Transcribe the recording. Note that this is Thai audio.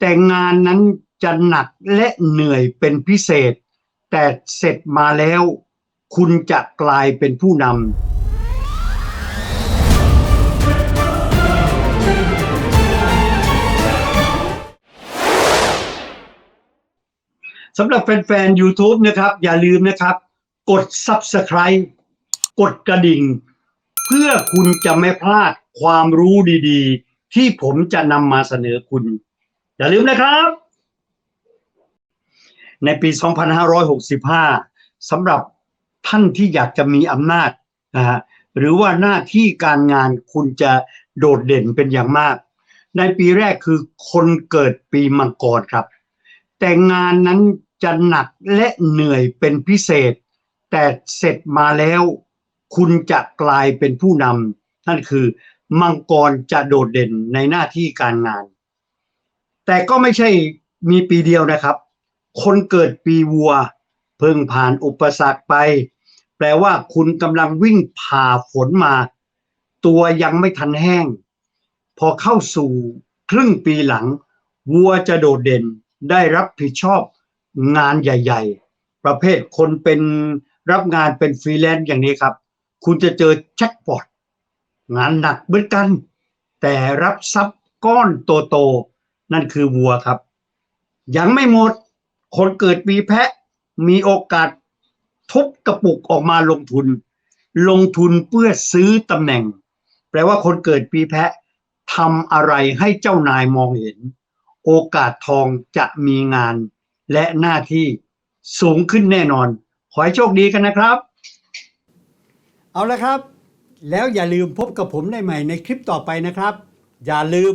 แต่งานนั้นจะหนักและเหนื่อยเป็นพิเศษ แต่เสร็จมาแล้ว คุณจะกลายเป็นผู้นำสำหรับแฟนๆ YouTube นะครับ อย่าลืมนะครับ กด Subscribe กดกระดิ่ง เพื่อคุณจะไม่พลาดความรู้ดีๆ ที่ผมจะนำมาเสนอคุณ อย่าลืมนะครับ ในปี 2565สำหรับท่านที่อยากจะมีอำนาจนะฮะหรือว่าหน้าที่การงานคุณจะโดดเด่นเป็นอย่างมาก ในปีแรกคือคนเกิดปีมังกรครับ แต่งานนั้นจะหนักและเหนื่อยเป็นพิเศษ แต่เสร็จมาแล้วคุณจะกลายเป็นผู้นำนั่นคือมังกรจะโดดเด่นในหน้าที่การงาน แต่ก็ไม่ใช่มีปีเดียวนะครับ คนเกิดปีวัว เพิ่งผ่านอุปสรรคไป แปลว่าคุณกำลังวิ่งผ่าฝนมา ตัวยังไม่ทันแห้ง พอเข้าสู่ครึ่งปีหลัง วัวจะโดดเด่นได้รับผิดชอบงานใหญ่ ๆ ประเภทคนเป็นรับงานเป็นฟรีแลนซ์อย่างนี้ครับ คุณจะเจอแจ็คพอตงานหนักเหมือนกัน แต่รับทรัพย์ก้อนโตๆ นั่นคือวัวครับ ยังไม่หมด คนเกิดปีแพะมีโอกาสทุบกระปุกออกมาลงทุน ลงทุนเพื่อซื้อตำแหน่ง แปลว่าคนเกิดปีแพะทำอะไรให้เจ้านายมองเห็น โอกาสทองจะมีงานและหน้าที่สูงขึ้นแน่นอน ขอให้โชคดีกันนะครับ เอาละครับ แล้วอย่าลืมพบกับผมได้ใหม่ในคลิปต่อไปนะครับ อย่าลืม